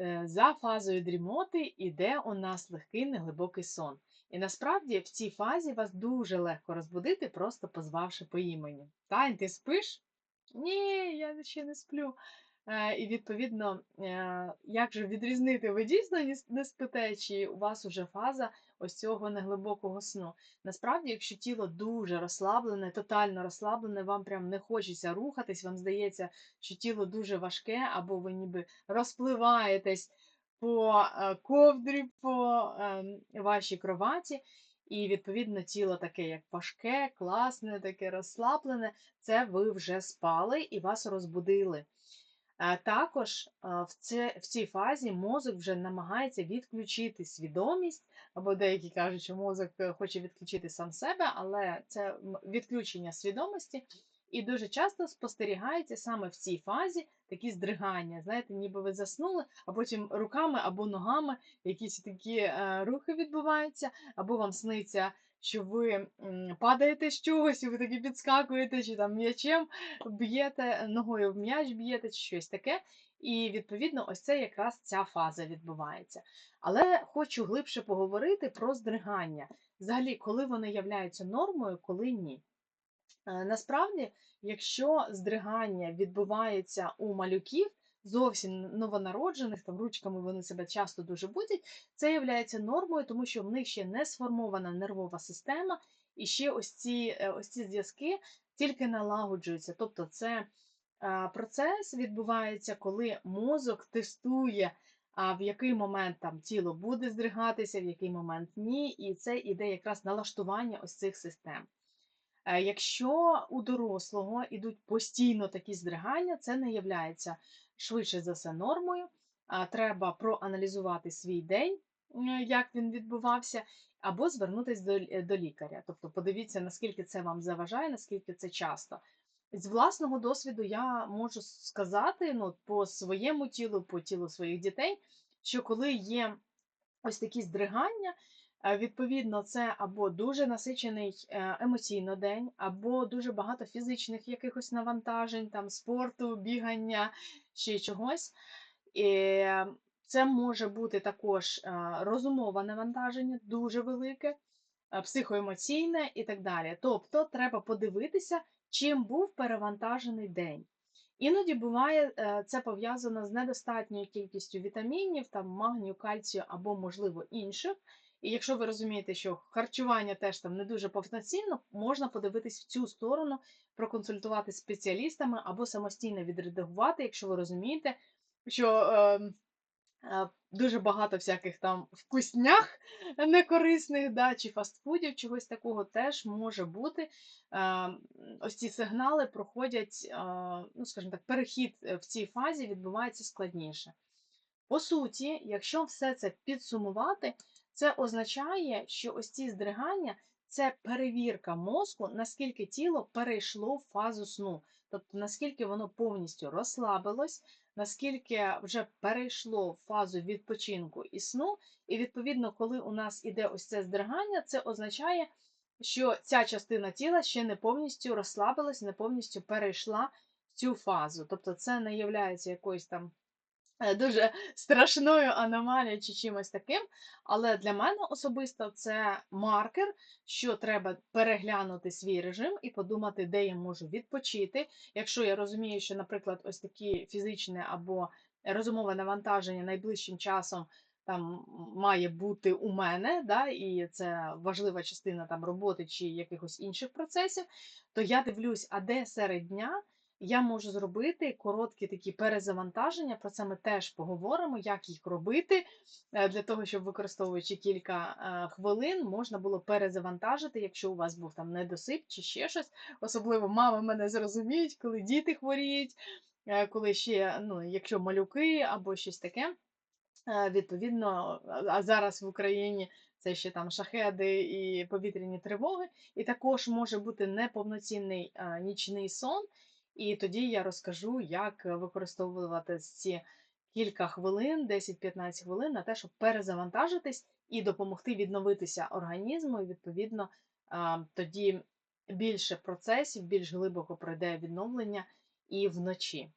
е, за фазою дрімоти іде у нас легкий неглибокий сон. І насправді в цій фазі вас дуже легко розбудити, просто позвавши по імені. Тань, ти спиш? Ні, я ще не сплю. Е, І відповідно, е, як же відрізнити, ви дійсно не спите, чи у вас уже фаза ось цього неглибокого сну. Насправді, якщо тіло дуже розслаблене, тотально розслаблене, вам прям не хочеться рухатись, вам здається, що тіло дуже важке, або ви ніби розпливаєтесь по е, ковдрі, по вашій кроваті. І, відповідно, тіло таке, як важке, класне, таке розслаблене, це ви вже спали і вас розбудили. Е, Також е, в цій фазі мозок вже намагається відключити свідомість, або деякі кажуть, що мозок е, хоче відключити сам себе, але це відключення свідомості. І дуже часто спостерігається саме в цій фазі такі здригання. Знаєте, ніби ви заснули, а потім руками або ногами якісь такі рухи відбуваються, або вам сниться, що ви падаєте з чогось, і ви такі підскакуєте, чи там м'ячем б'єте, ногою в м'яч б'єте, чи щось таке. І відповідно, ось це якраз ця фаза відбувається. Але хочу глибше поговорити про здригання. Взагалі, коли вони являються нормою, коли ні. Е, Насправді, якщо здригання відбувається у малюків, зовсім новонароджених, там ручками вони себе часто дуже будять, це є нормою, тому що в них ще не сформована нервова система, і ще ось ці, е, ось ці зв'язки тільки налагоджуються. Тобто, це процес відбувається, коли мозок тестує. А в який момент там тіло буде здригатися, в який момент ні, і це іде якраз налаштування ось цих систем. Е, Якщо у дорослого ідуть постійно такі здригання, це не є швидше за все нормою. Треба проаналізувати свій день, як він відбувався, або звернутися до, до лікаря. Тобто подивіться, наскільки це вам заважає, наскільки це часто. З власного досвіду я можу сказати ну, по своєму тілу, по тілу своїх дітей, що коли є ось такі здригання, Відповідно, це або дуже насичений е, емоційно день, або дуже багато фізичних якихось навантажень, там спорту, бігання чи чогось. І це може бути також е, розумове навантаження, дуже велике, е, психоемоційне і так далі. Тобто, треба подивитися, чим був перевантажений день. Іноді буває е, це пов'язано з недостатньою кількістю вітамінів, там магнію, кальцію або, можливо, інших. І якщо ви розумієте, що харчування теж там не дуже повноцінно, можна подивитись в цю сторону, проконсультувати спеціалістами або самостійно відредагувати, якщо ви розумієте, що е, дуже багато всяких там вкуснях некорисних, да, чи фастфудів, чогось такого теж може бути. Е, ось ці сигнали проходять, е, ну, скажімо так, перехід е, в цій фазі відбувається складніше. По суті, якщо все це підсумувати, це означає, що ось ці здригання це перевірка мозку, наскільки тіло перейшло в фазу сну, тобто наскільки воно повністю розслабилось, наскільки вже перейшло в фазу відпочинку і сну. І відповідно, коли у нас іде ось це здригання, це означає, що ця частина тіла ще не повністю розслабилась, не повністю перейшла в цю фазу. Тобто, це не є якоюсь там дуже страшною аномалією чи чимось таким. Але для мене особисто це маркер, що треба переглянути свій режим і подумати, де я можу відпочити. Якщо я розумію, що, наприклад, ось такі фізичне або розумове навантаження найближчим часом там має бути у мене, да, і це важлива частина там роботи чи якихось інших процесів, то я дивлюсь, а де серед дня я можу зробити короткі такі перезавантаження. Про це ми теж поговоримо, як їх робити, е, для того, щоб використовуючи кілька е, хвилин, можна було перезавантажити, якщо у вас був там недосип чи ще щось. Особливо мами мене зрозуміють, коли діти хворіють, е, коли ще, ну, якщо малюки або щось таке. Відповідно, а зараз в Україні це ще там шахеди і повітряні тривоги, і також може бути неповноцінний нічний сон. І тоді я розкажу, як використовувати ці кілька хвилин, 10-15 хвилин на те, щоб перезавантажитись і допомогти відновитися організму. І відповідно е, тоді більше процесів, більш глибоко пройде відновлення і вночі.